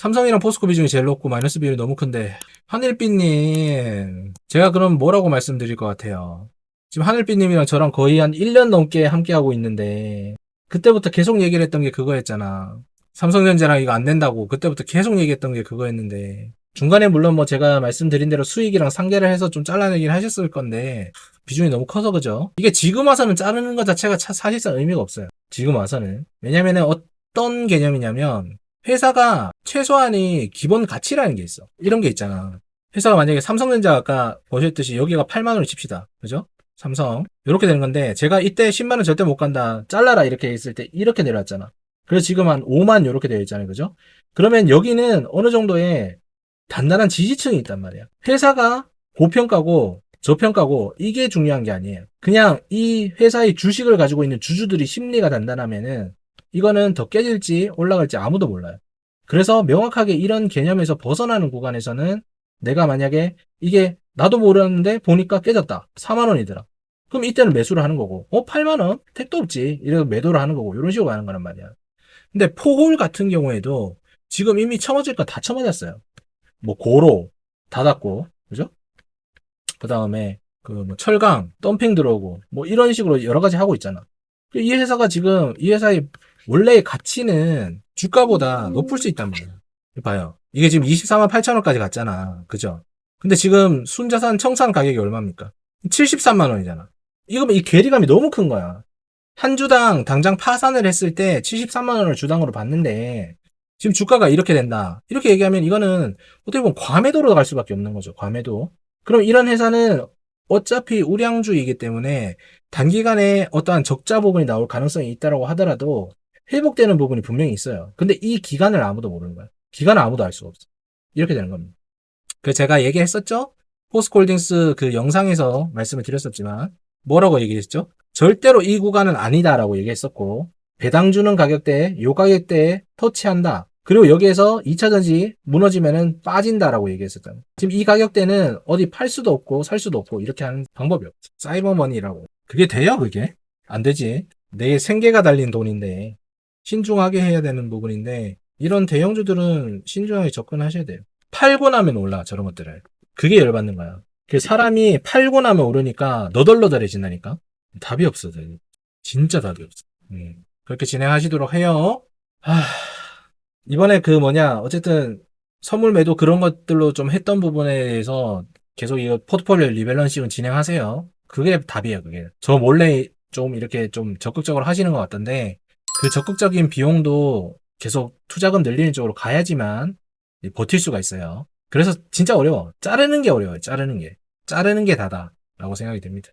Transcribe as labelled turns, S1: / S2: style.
S1: 삼성이랑 포스코 비중이 제일 높고 마이너스 비율이 너무 큰데 하늘빛님 제가 그럼 뭐라고 말씀드릴 것 같아요 지금 하늘빛님이랑 저랑 거의 한 1년 넘게 함께하고 있는데 그때부터 계속 얘기를 했던 게 그거였잖아 삼성전자랑 이거 안 된다고 그때부터 계속 얘기했던 게 그거였는데 중간에 물론 뭐 제가 말씀드린 대로 수익이랑 상계를 해서 좀 잘라내긴 하셨을 건데 비중이 너무 커서 그죠? 이게 지금 와서는 자르는 것 자체가 차- 사실상 의미가 없어요. 지금 와서는. 왜냐면은 어떤 개념이냐면 회사가 최소한이 기본 가치라는 게 있어. 이런 게 있잖아. 회사가 만약에 삼성전자 아까 보셨듯이 여기가 8만 원을 칩시다. 그죠? 삼성. 이렇게 되는 건데 제가 이때 10만 원 절대 못 간다. 잘라라 이렇게 했을 때 이렇게 내려왔잖아. 그래서 지금 한 5만 이렇게 되어 있잖아요. 그죠? 그러면 여기는 어느 정도의 단단한 지지층이 있단 말이야. 회사가 고평가고 저평가고 이게 중요한 게 아니에요. 그냥 이 회사의 주식을 가지고 있는 주주들이 심리가 단단하면은 이거는 더 깨질지 올라갈지 아무도 몰라요. 그래서 명확하게 이런 개념에서 벗어나는 구간에서는 내가 만약에 이게 나도 모르는데 보니까 깨졌다. 4만 원이더라. 그럼 이때는 매수를 하는 거고, 어, 8만 원? 택도 없지. 이래서 매도를 하는 거고, 이런 식으로 하는 거란 말이야. 근데 포홀 같은 경우에도 지금 이미 처맞을 거다 처맞았어요. 뭐 고로 닫았고, 그죠? 그 다음에 그 뭐 철강 덤핑 들어오고 뭐 이런 식으로 여러 가지 하고 있잖아. 이 회사가 지금 이 회사의 원래의 가치는 주가보다 높을 수 있단 말이야. 봐요. 이게 지금 24만 8천 원까지 갔잖아. 그죠? 근데 지금 순자산 청산 가격이 얼마입니까? 73만 원이잖아. 이거면 이 괴리감이 너무 큰 거야. 한 주당 당장 파산을 했을 때 73만 원을 주당으로 받는데 지금 주가가 이렇게 된다. 이렇게 얘기하면 이거는 어떻게 보면 과매도로 갈 수밖에 없는 거죠. 과매도. 그럼 이런 회사는 어차피 우량주이기 때문에 단기간에 어떠한 적자 부분이 나올 가능성이 있다라고 하더라도 회복되는 부분이 분명히 있어요. 근데 이 기간을 아무도 모르는 거야. 기간을 아무도 알 수가 없어. 이렇게 되는 겁니다. 그 제가 얘기했었죠? 포스콜딩스 그 영상에서 말씀을 드렸었지만 뭐라고 얘기했죠? 절대로 이 구간은 아니다라고 얘기했었고 배당 주는 가격대에 요 가격대에 터치한다. 그리고 여기에서 2차 전지 무너지면은 빠진다라고 얘기했었잖아요. 지금 이 가격대는 어디 팔 수도 없고 살 수도 없고 이렇게 하는 방법이 없어. 사이버머니라고. 그게 돼요, 그게? 안 되지. 내 생계가 달린 돈인데 신중하게 해야 되는 부분인데 이런 대형주들은 신중하게 접근하셔야 돼요. 팔고 나면 올라 저런 것들을. 그게 열받는 거야. 그 사람이 팔고 나면 오르니까 너덜너덜해진다니까. 답이 없어. 답이. 진짜 답이 없어. 음. 그렇게 진행하시도록 해요. 하... 이번에 그 뭐냐 어쨌든 선물 매도 그런 것들로 좀 했던 부분에 대해서 계속 이거 포트폴리오 리밸런싱을 진행하세요. 그게 답이에요, 그게. 저 몰래 좀 이렇게 좀 적극적으로 하시는 것 같던데 그 적극적인 비용도 계속 투자금 늘리는 쪽으로 가야지만 버틸 수가 있어요. 그래서 진짜 어려워. 자르는 게 어려워요, 자르는 게. 자르는 게 다다라고 생각이 듭니다.